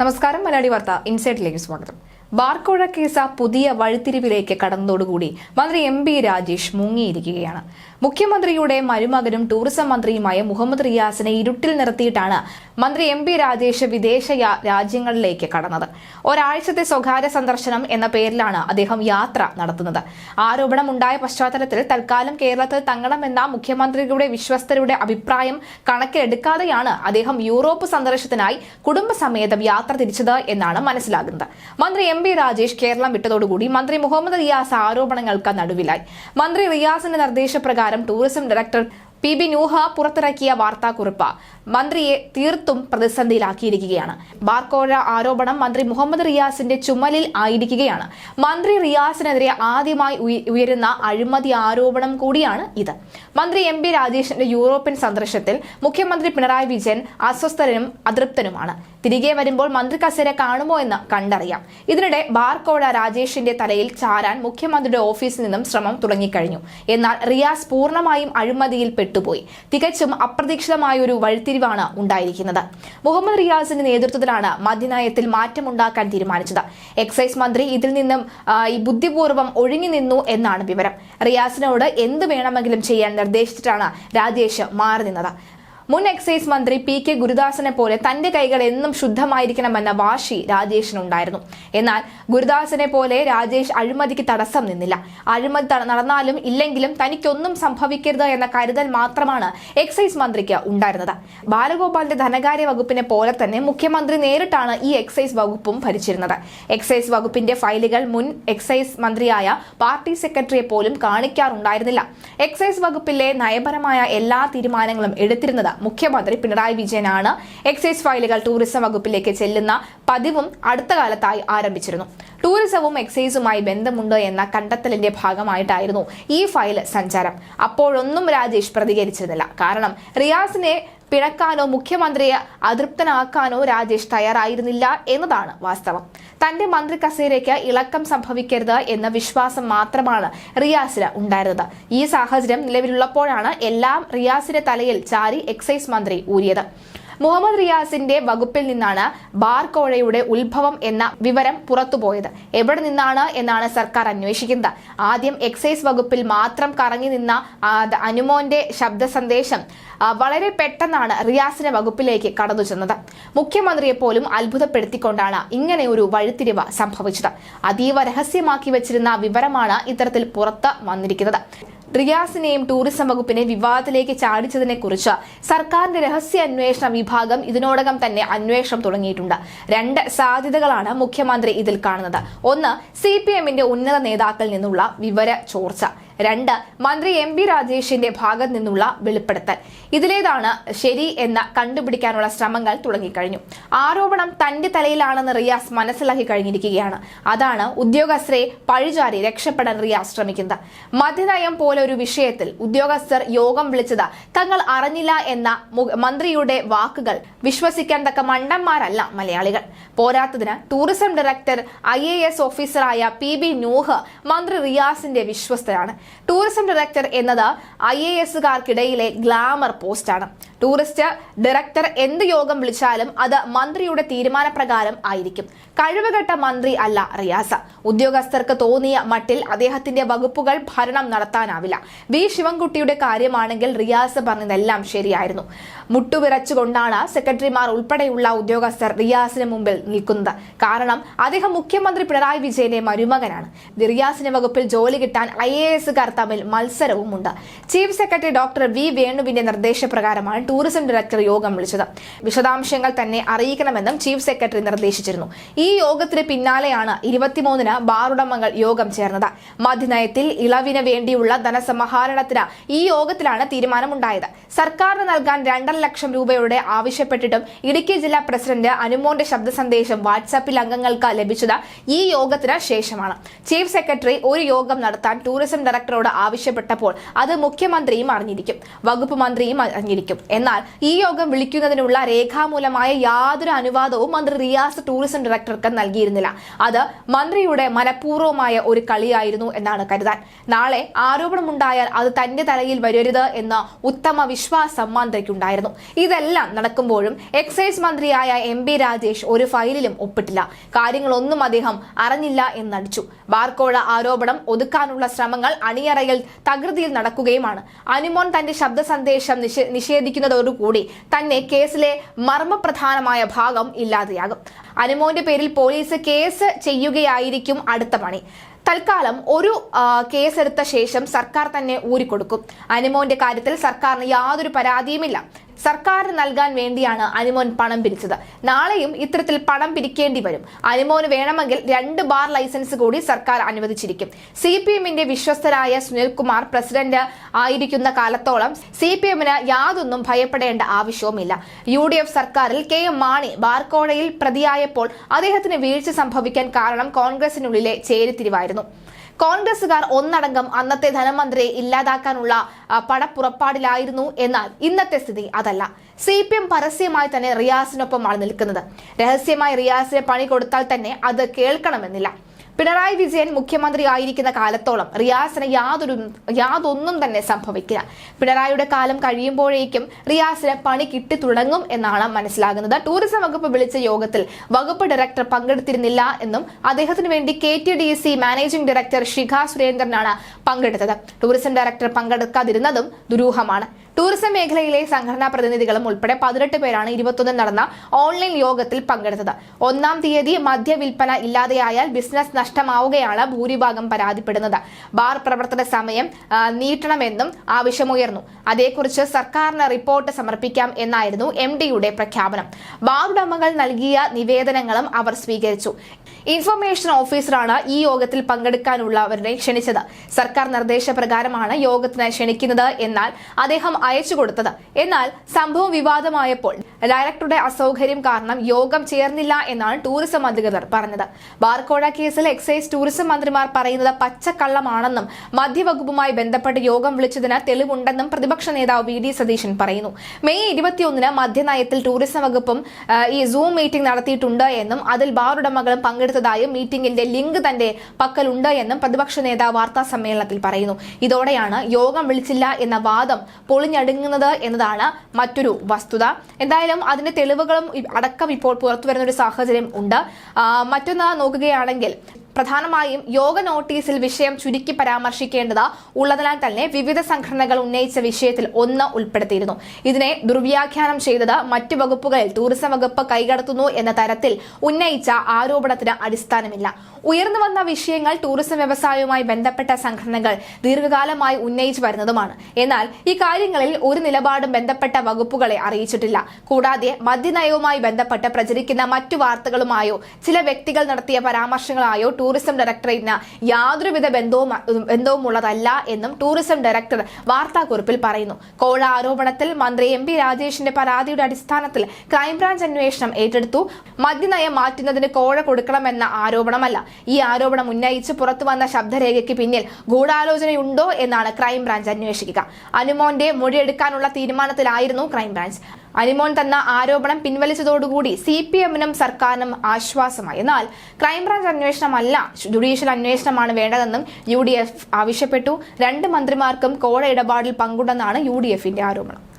നമസ്കാരം മലയാളി വാർത്ത ഇൻസൈറ്റിലേക്ക് സ്വാഗതം. ബാർക്കോഴ കേസ് പുതിയ വഴിത്തിരിവിലേക്ക് കടന്നതോടുകൂടി മന്ത്രി എം ബി രാജേഷ് മുങ്ങിയിരിക്കുകയാണ്. മുഖ്യമന്ത്രിയുടെ മരുമകനും ടൂറിസം മന്ത്രിയുമായ മുഹമ്മദ് റിയാസിനെ ഇരുട്ടിൽ നിർത്തിയിട്ടാണ് മന്ത്രി എം ബി രാജേഷ് വിദേശ രാജ്യങ്ങളിലേക്ക് കടന്നത്. ഒരാഴ്ചത്തെ സ്വകാര്യ സന്ദർശനം എന്ന പേരിലാണ് അദ്ദേഹം യാത്ര നടത്തുന്നത്. ആരോപണം ഉണ്ടായ പശ്ചാത്തലത്തിൽ തൽക്കാലം കേരളത്തിൽ തങ്ങണമെന്ന മുഖ്യമന്ത്രിയുടെ വിശ്വസ്തരുടെ അഭിപ്രായം കണക്കിലെടുക്കാതെയാണ് അദ്ദേഹം യൂറോപ്പ് സന്ദർശനത്തിനായി കുടുംബസമേതം യാത്ര തിരിച്ചത് എന്നാണ് മനസ്സിലാകുന്നത്. മന്ത്രി എം പി രാജേഷ് കേരളം വിട്ടതോടുകൂടി മന്ത്രി മുഹമ്മദ് റിയാസ് ആരോപണങ്ങൾക്ക് നടുവിലായി. മന്ത്രി റിയാസിന്റെ നിർദ്ദേശപ്രകാരം tourism director P B Nooha പുറത്തിറക്കിയ വാർത്താക്കുറിപ്പ്. മന്ത്രിയെ തീർത്തും പ്രതിസന്ധിയിലാക്കിയിരിക്കുകയാണ്. ബാർക്കോഴ ആരോപണം മന്ത്രി മുഹമ്മദ് റിയാസിന്റെ ചുമലിൽ ആയിരിക്കുകയാണ്. മന്ത്രി റിയാസിനെതിരെ ആദ്യമായി ഉയ- ഉയരുന്ന അഴിമതി ആരോപണം കൂടിയാണ് ഇത്. മന്ത്രി എം പി രാജേഷിന്റെ യൂറോപ്യൻ സന്ദർശനത്തിൽ മുഖ്യമന്ത്രി പിണറായി വിജയൻ അസ്വസ്ഥനും അതൃപ്തനുമാണ്. തിരികെ വരുമ്പോൾ മന്ത്രി കസേര കാണുമോ എന്ന് കണ്ടറിയാം. ഇതിനിടെ ബാർക്കോഴ രാജേഷിന്റെ തലയിൽ ചാരാൻ മുഖ്യമന്ത്രിയുടെ ഓഫീസിൽ നിന്നും ശ്രമം തുടങ്ങിക്കഴിഞ്ഞു. എന്നാൽ റിയാസ് പൂർണമായും അഴിമതിയിൽ പെട്ടുപോയി. തികച്ചും അപ്രതീക്ഷിതമായ ഒരു വഴിത്തിരിവാണ് ഉണ്ടായിരിക്കുന്നത്. മുഹമ്മദ് റിയാസിന്റെ നേതൃത്വത്തിലാണ് മദ്യനയത്തിൽ മാറ്റമുണ്ടാക്കാൻ തീരുമാനിച്ചത്. എക്സൈസ് മന്ത്രി ഇതിൽ നിന്നും ബുദ്ധിപൂർവം ഒഴിഞ്ഞു നിന്നു എന്നാണ് വിവരം. റിയാസിനോട് എന്ത് വേണമെങ്കിലും ചെയ്യാൻ നിർദ്ദേശിച്ചിട്ടാണ് രാജേഷ് മാറി നിന്നത്. മുൻ എക്സൈസ് മന്ത്രി പി കെ ഗുരുദാസനെ പോലെ തന്റെ കൈകൾ എന്നും ശുദ്ധമായിരിക്കണമെന്ന വാശി രാജേഷിനുണ്ടായിരുന്നു. എന്നാൽ ഗുരുദാസനെ പോലെ രാജേഷ് അഴിമതിക്ക് തടസ്സം നിന്നില്ല. അഴിമതി നടന്നാലും ഇല്ലെങ്കിലും തനിക്കൊന്നും സംഭവിക്കരുത് എന്ന കരുതൽ മാത്രമാണ് എക്സൈസ് മന്ത്രിക്ക് ഉണ്ടായിരുന്നത്. ബാലഗോപാലിന്റെ ധനകാര്യ വകുപ്പിനെ പോലെ തന്നെ മുഖ്യമന്ത്രി നേരിട്ടാണ് ഈ എക്സൈസ് വകുപ്പും ഭരിച്ചിരുന്നത്. എക്സൈസ് വകുപ്പിന്റെ ഫയലുകൾ മുൻ എക്സൈസ് മന്ത്രിയായ പാർട്ടി സെക്രട്ടറിയെ പോലും കാണിക്കാറുണ്ടായിരുന്നില്ല. എക്സൈസ് വകുപ്പിലെ നയപരമായ എല്ലാ തീരുമാനങ്ങളും എടുത്തിരുന്നത് മുഖ്യമന്ത്രി പിണറായി വിജയനാണ്. എക്സൈസ് ഫയലുകൾ ടൂറിസം വകുപ്പിലേക്ക് ചെല്ലുന്ന പതിവും അടുത്ത കാലത്തായി ആരംഭിച്ചിരുന്നു. ടൂറിസവും എക്സൈസുമായി ബന്ധമുണ്ട് എന്ന കണ്ടെത്തലിന്റെ ഭാഗമായിട്ടായിരുന്നു ഈ ഫയൽ സഞ്ചാരം. അപ്പോഴൊന്നും രാജേഷ് പ്രതികരിച്ചിരുന്നില്ല. കാരണം റിയാസിനെ പിണക്കാനോ മുഖ്യമന്ത്രിയെ അതൃപ്തനാക്കാനോ രാജേഷ് തയ്യാറായിരുന്നില്ല എന്നതാണ് വാസ്തവം. തന്റെ മന്ത്രി കസേരയ്ക്ക് ഇളക്കം സംഭവിക്കരുത് എന്ന വിശ്വാസം മാത്രമാണ് റിയാസിന് ഉണ്ടായിരുന്നത്. ഈ സാഹചര്യം നിലവിലുള്ളപ്പോഴാണ് എല്ലാം റിയാസിന്റെ തലയിൽ ചാരി എക്സൈസ് മന്ത്രി ഊരിയത്. മുഹമ്മദ് റിയാസിന്റെ വകുപ്പിൽ നിന്നാണ് ബാർ കോഴയുടെ ഉത്ഭവം എന്ന വിവരം പുറത്തുപോയത്. എവിടെ നിന്നാണ് എന്നാണ് സർക്കാർ അന്വേഷിക്കുന്നത്. ആദ്യം എക്സൈസ് വകുപ്പിൽ മാത്രം കറങ്ങി നിന്ന അനുമോന്റെ ശബ്ദ സന്ദേശം വളരെ പെട്ടെന്നാണ് റിയാസിന്റെ വകുപ്പിലേക്ക് കടന്നു ചെന്നത്. മുഖ്യമന്ത്രിയെ പോലും അത്ഭുതപ്പെടുത്തിക്കൊണ്ടാണ് ഇങ്ങനെ ഒരു വഴിത്തിരിവ് സംഭവിച്ചത്. അതീവ രഹസ്യമാക്കി വെച്ചിരുന്ന വിവരമാണ് ഇത്തരത്തിൽ പുറത്ത് വന്നിരിക്കുന്നത്. റിയാസിനെയും ടൂറിസം വകുപ്പിനെ വിവാദത്തിലേക്ക് ചാടിച്ചതിനെ കുറിച്ച് സർക്കാരിന്റെ രഹസ്യ അന്വേഷണ വിഭാഗം ഇതിനോടകം തന്നെ അന്വേഷണം തുടങ്ങിയിട്ടുണ്ട്. രണ്ട് സാധ്യതകളാണ് മുഖ്യമന്ത്രി ഇതിൽ കാണുന്നത്. ഒന്ന് സി പി എമ്മിന്റെ ഉന്നത നേതാക്കളിൽ നിന്നുള്ള വിവര ചോർച്ച. രണ്ട് മന്ത്രി എം ബി രാജേഷിന്റെ ഭാഗത്ത് നിന്നുള്ള വെളിപ്പെടുത്തൽ. ഇതിലേതാണ് ശരി എന്ന് കണ്ടുപിടിക്കാനുള്ള ശ്രമങ്ങൾ തുടങ്ങിക്കഴിഞ്ഞു. ആരോപണം തന്റെ തലയിലാണെന്ന് റിയാസ് മനസ്സിലാക്കി കഴിഞ്ഞിരിക്കുകയാണ്. അതാണ് ഉദ്യോഗസ്ഥരെ പഴിചാരി രക്ഷപ്പെടാൻ റിയാസ് ശ്രമിക്കുന്നത്. മദ്യനയം പോലെ ഒരു വിഷയത്തിൽ ഉദ്യോഗസ്ഥർ യോഗം വിളിച്ചത് തങ്ങൾ അറിഞ്ഞില്ല എന്ന മന്ത്രിയുടെ വാക്കുകൾ വിശ്വസിക്കാൻ തക്ക മണ്ടന്മാരല്ല മലയാളികൾ. പോരാത്തതിന് ടൂറിസം ഡയറക്ടർ ഐ ഓഫീസറായ പി ബി നൂഹ് മന്ത്രി റിയാസിന്റെ വിശ്വസ്തരാണ് ടൂറിസം ഡയറക്ടർ എന്നത് ഐ എ എസുകാർക്കിടയിലെ ഗ്ലാമർ പോസ്റ്റാണ് ടൂറിസ്റ്റ് ഡയറക്ടർ എന്ത് യോഗം വിളിച്ചാലും അത് മന്ത്രിയുടെ തീരുമാനപ്രകാരം ആയിരിക്കും. കഴിവുകെട്ട മന്ത്രി അല്ല റിയാസ. ഉദ്യോഗസ്ഥർക്ക് തോന്നിയ മട്ടിൽ അദ്ദേഹത്തിന്റെ വകുപ്പുകൾ ഭരണം നടത്താനാവില്ല. വി. ശിവൻകുട്ടിയുടെ കാര്യമാണെങ്കിൽ റിയാസ് പറഞ്ഞതെല്ലാം ശരിയായിരുന്നു. മുട്ടുവിറച്ചുകൊണ്ടാണ് സെക്രട്ടറിമാർ ഉൾപ്പെടെയുള്ള ഉദ്യോഗസ്ഥർ റിയാസിന് മുമ്പിൽ നിൽക്കുന്നത്. കാരണം അദ്ദേഹം മുഖ്യമന്ത്രി പിണറായി വിജയന്റെ മരുമകനാണ്. റിയാസിന്റെ വകുപ്പിൽ ജോലി കിട്ടാൻ ഐ എ എസുകാർ തമ്മിൽ മത്സരവുമുണ്ട്. ചീഫ് സെക്രട്ടറി ഡോക്ടർ വി വേണുവിന്റെ നിർദ്ദേശപ്രകാരമാണ് ടൂറിസം ഡയറക്ടർ യോഗം വിളിച്ചത്. വിശദാംശങ്ങൾ തന്നെ അറിയിക്കണമെന്നും ചീഫ് സെക്രട്ടറി നിർദ്ദേശിച്ചിരുന്നു. ഈ യോഗത്തിന് പിന്നാലെയാണ് ഇരുപത്തിമൂന്നിന് ബാറുടമകൾ യോഗം ചേർന്നത്. മദ്യനയത്തിൽ ഇളവിന് വേണ്ടിയുള്ള ധനസമാഹരണത്തിന് ഈ യോഗത്തിലാണ് തീരുമാനമുണ്ടായത്. സർക്കാരിന് നൽകാൻ രണ്ടര ലക്ഷം രൂപയുടെ ആവശ്യപ്പെട്ടിട്ടും ഇടുക്കി ജില്ലാ പ്രസിഡന്റ് അനുമോന്റെ ശബ്ദ സന്ദേശം വാട്സാപ്പിൽ അംഗങ്ങൾക്ക് ലഭിച്ചത് ഈ യോഗത്തിന് ശേഷമാണ്. ചീഫ് സെക്രട്ടറി ഒരു യോഗം നടത്താൻ ടൂറിസം ഡയറക്ടറോട് ആവശ്യപ്പെട്ടപ്പോൾ അത് മുഖ്യമന്ത്രിയും അറിഞ്ഞിരിക്കും. വകുപ്പ് മന്ത്രിയും അറിഞ്ഞിരിക്കും. എന്നാൽ ഈ യോഗം വിളിക്കുന്നതിനുള്ള രേഖാമൂലമായ യാതൊരു അനുവാദവും മന്ത്രി റിയാസ് ടൂറിസം ഡയറക്ടർക്ക് നൽകിയിരുന്നില്ല. അത് മന്ത്രിയുടെ മനഃപൂർവമായ ഒരു കളിയായിരുന്നു എന്നാണ് കരുതാൻ. നാളെ ആരോപണമുണ്ടായാൽ അത് തന്റെ തലയിൽ വരരുത് എന്ന ഉത്തമ വിശ്വാസം മന്ത്രിക്കുണ്ടായിരുന്നു. ഇതെല്ലാം നടക്കുമ്പോഴും എക്സൈസ് മന്ത്രിയായ എം ബി രാജേഷ് ഒരു ഫയലിലും ഒപ്പിട്ടില്ല. കാര്യങ്ങളൊന്നും അദ്ദേഹം അറിഞ്ഞില്ല എന്നടിച്ചു. ബാർക്കോഴ ആരോപണം ഒതുക്കാനുള്ള ശ്രമങ്ങൾ അണിയറയിൽ തകൃതിയിൽ നടക്കുകയുമാണ്. അനുമോൻ തന്റെ ശബ്ദ സന്ദേശം നിഷേ- നിഷേധിക്കുന്നതോടുകൂടി തന്നെ കേസിലെ മർമ്മപ്രധാനമായ ഭാഗം ഇല്ലാതെയാകും. അനുമോന്റെ പേരിൽ പോലീസ് കേസ് ചെയ്യുകയായിരിക്കും അടുത്ത പണി. തൽക്കാലം ഒരു കേസെടുത്ത ശേഷം സർക്കാർ തന്നെ ഊരിക്കൊടുക്കും. അനുമോന്റെ കാര്യത്തിൽ സർക്കാരിന് യാതൊരു പരാതിയുമില്ല. സർക്കാരിന് നൽകാൻ വേണ്ടിയാണ് അനുമോൻ പണം പിരിച്ചത്. നാളെയും ഇത്തരത്തിൽ പണം പിരിക്കേണ്ടി വരും. അനുമോന് വേണമെങ്കിൽ രണ്ട് ബാർ ലൈസൻസ് കൂടി സർക്കാർ അനുവദിച്ചിരിക്കും. സി പി എമ്മിന്റെ വിശ്വസ്തരായ സുനിൽകുമാർ പ്രസിഡന്റ് ആയിരിക്കുന്ന കാലത്തോളം സി പി എമ്മിന് യാതൊന്നും ഭയപ്പെടേണ്ട ആവശ്യവുമില്ല. യു ഡി എഫ് സർക്കാരിൽ കെ എം മാണി ബാർക്കോടയിൽ പ്രതിയായപ്പോൾ അദ്ദേഹത്തിന് വീഴ്ച സംഭവിക്കാൻ കാരണം കോൺഗ്രസിനുള്ളിലെ ചേരിതിരിവായിരുന്നു. കോൺഗ്രസുകാർ ഒന്നടങ്കം അന്നത്തെ ധനമന്ത്രിയെ ഇല്ലാതാക്കാനുള്ള പടപ്പുറപ്പാടിലായിരുന്നു എന്നാൽ ഇന്നത്തെ സ്ഥിതി അതല്ല. സി പി എം പരസ്യമായി തന്നെ റിയാസിനൊപ്പമാണ് നിൽക്കുന്നത്. രഹസ്യമായി റിയാസിന് പണി കൊടുത്താൽ തന്നെ അത് കേൾക്കണമെന്നില്ല. പിണറായി വിജയൻ മുഖ്യമന്ത്രി ആയിരിക്കുന്ന കാലത്തോളം റിയാസിന് യാതൊരു യാതൊന്നും തന്നെ സംഭവിക്കില്ല. പിണറായിയുടെ കാലം കഴിയുമ്പോഴേക്കും റിയാസിന് പണി കിട്ടി തുടങ്ങും എന്നാണ് മനസ്സിലാകുന്നത്. ടൂറിസം വകുപ്പ് വിളിച്ച യോഗത്തിൽ വകുപ്പ് ഡയറക്ടർ പങ്കെടുത്തിരുന്നില്ല എന്നും അദ്ദേഹത്തിന് വേണ്ടി K T D C managing director Shikha സുരേന്ദ്രനാണ് പങ്കെടുത്തത്. ടൂറിസം ഡയറക്ടർ പങ്കെടുക്കാതിരുന്നതും ദുരൂഹമാണ്. ടൂറിസം മേഖലയിലെ സംഘടനാ പ്രതിനിധികളും ഉൾപ്പെടെ പതിനെട്ട് പേരാണ് ഇരുപത്തൊന്നിൽ നടന്ന ഓൺലൈൻ യോഗത്തിൽ പങ്കെടുത്തത്. ഒന്നാം തീയതി മദ്യവിൽപ്പന ഇല്ലാതെയായാൽ ബിസിനസ് നഷ്ടമാവുകയാണ് ഭൂരിഭാഗം പരാതിപ്പെടുന്നത്. ബാർ പ്രവർത്തന സമയം നീട്ടണമെന്നും ആവശ്യമുയർന്നു. അതേക്കുറിച്ച് സർക്കാരിന് റിപ്പോർട്ട് സമർപ്പിക്കാം എന്നായിരുന്നു എം ഡിയുടെ പ്രഖ്യാപനം. ബാർ ഉടമകൾ നൽകിയ നിവേദനങ്ങളും അവർ സ്വീകരിച്ചു. ഇൻഫർമേഷൻ ഓഫീസറാണ് ഈ യോഗത്തിൽ പങ്കെടുക്കാനുള്ളവരെ ക്ഷണിച്ചത്. സർക്കാർ നിർദ്ദേശപ്രകാരമാണ് യോഗത്തിന് ക്ഷണിക്കുന്നത് എന്നാൽ അദ്ദേഹം അയച്ചു കൊടുത്തത്. എന്നാൽ സംഭവം വിവാദമായപ്പോൾ ഡയറക്ടറുടെ അസൗകര്യം കാരണം യോഗം ചേർന്നില്ല എന്നാണ് ടൂറിസം അധികൃതർ പറഞ്ഞത്. ബാർക്കോഴ കേസിൽ എക്സൈസ് ടൂറിസം മന്ത്രിമാർ പറയുന്നത് പച്ചക്കള്ളമാണെന്നും മദ്യവകുപ്പുമായി ബന്ധപ്പെട്ട് യോഗം വിളിച്ചതിന് തെളിവുണ്ടെന്നും പ്രതിപക്ഷ നേതാവ് വി ഡി സതീശൻ പറയുന്നു. മെയ് ഇരുപത്തിയൊന്നിന് മദ്യനയത്തിൽ ടൂറിസം വകുപ്പും ഈ സൂം മീറ്റിംഗ് നടത്തിയിട്ടുണ്ട് എന്നും അതിൽ ബാർ ഉടമകളും പങ്കെടുത്തതായും മീറ്റിംഗിന്റെ ലിങ്ക് തന്റെ പക്കലുണ്ട് എന്നും പ്രതിപക്ഷ നേതാവ് വാർത്താ സമ്മേളനത്തിൽ പറയുന്നു. ഇതോടെയാണ് യോഗം വിളിച്ചില്ല എന്ന വാദം പൊളിഞ്ഞടുങ്ങുന്നത് എന്നതാണ് മറ്റൊരു വസ്തുത. എന്തായാലും അതിന്റെ തെളിവുകളും അടക്കം ഇപ്പോൾ പുറത്തുവരുന്ന ഒരു സാഹചര്യം ഉണ്ട്. മറ്റൊന്ന് നോക്കുകയാണെങ്കിൽ പ്രധാനമായും യോഗ നോട്ടീസിൽ വിഷയം ചുരുക്കി പരാമർശിക്കേണ്ടത് ഉള്ളതിനാൽ തന്നെ വിവിധ സംഘടനകൾ ഉന്നയിച്ച വിഷയത്തിൽ ഒന്ന് ഉൾപ്പെടുത്തിയിരുന്നു. ഇതിനെ ദുർവ്യാഖ്യാനം ചെയ്തത് മറ്റു വകുപ്പുകളിൽ ടൂറിസം വകുപ്പ് കൈകടത്തുന്നു എന്ന തരത്തിൽ ഉന്നയിച്ച ആരോപണത്തിന് അടിസ്ഥാനമില്ല. ഉയർന്നു വന്ന വിഷയങ്ങൾ ടൂറിസം വ്യവസായവുമായി ബന്ധപ്പെട്ട സംഘടനകൾ ദീർഘകാലമായി ഉന്നയിച്ചു വരുന്നതുമാണ്. എന്നാൽ ഈ കാര്യങ്ങളിൽ ഒരു നിലപാടും ബന്ധപ്പെട്ട വകുപ്പുകളെ അറിയിച്ചിട്ടില്ല. കൂടാതെ മദ്യനയവുമായി ബന്ധപ്പെട്ട് പ്രചരിക്കുന്ന മറ്റു വാർത്തകളുമായോ ചില വ്യക്തികൾ നടത്തിയ പരാമർശങ്ങളായോ ടൂറിസം ഡയറക്ടറേറ്റിന് യാതൊരുവിധ ബന്ധവും ബന്ധവും ഉള്ളതല്ല എന്നും ടൂറിസം ഡയറക്ടർ വാർത്താക്കുറിപ്പിൽ പറയുന്നു. കോഴ ആരോപണത്തിൽ മന്ത്രി എം പി രാജേഷിന്റെ പരാതിയുടെ അടിസ്ഥാനത്തിൽ ക്രൈംബ്രാഞ്ച് അന്വേഷണം ഏറ്റെടുത്തു. മദ്യനയം മാറ്റുന്നതിന് കോഴ കൊടുക്കണമെന്ന ആരോപണമല്ല. ഈ ആരോപണം ഉന്നയിച്ച് പുറത്തു വന്ന ശബ്ദരേഖയ്ക്ക് പിന്നിൽ ഗൂഢാലോചനയുണ്ടോ എന്നാണ് ക്രൈംബ്രാഞ്ച് അന്വേഷിക്കുക. അനുമോന്റെ മൊഴിയെടുക്കാനുള്ള തീരുമാനത്തിലായിരുന്നു ക്രൈംബ്രാഞ്ച്. അനുമോൻ തന്ന ആരോപണം പിൻവലിച്ചതോടുകൂടി സി പി എമ്മിനും സർക്കാരിനും ആശ്വാസമായി. എന്നാൽ ക്രൈംബ്രാഞ്ച് അന്വേഷണമല്ല ജുഡീഷ്യൽ അന്വേഷണമാണ് വേണ്ടതെന്നും യു ആവശ്യപ്പെട്ടു. രണ്ട് മന്ത്രിമാർക്കും കോഴ ഇടപാടിൽ പങ്കുണ്ടെന്നാണ് യു ആരോപണം.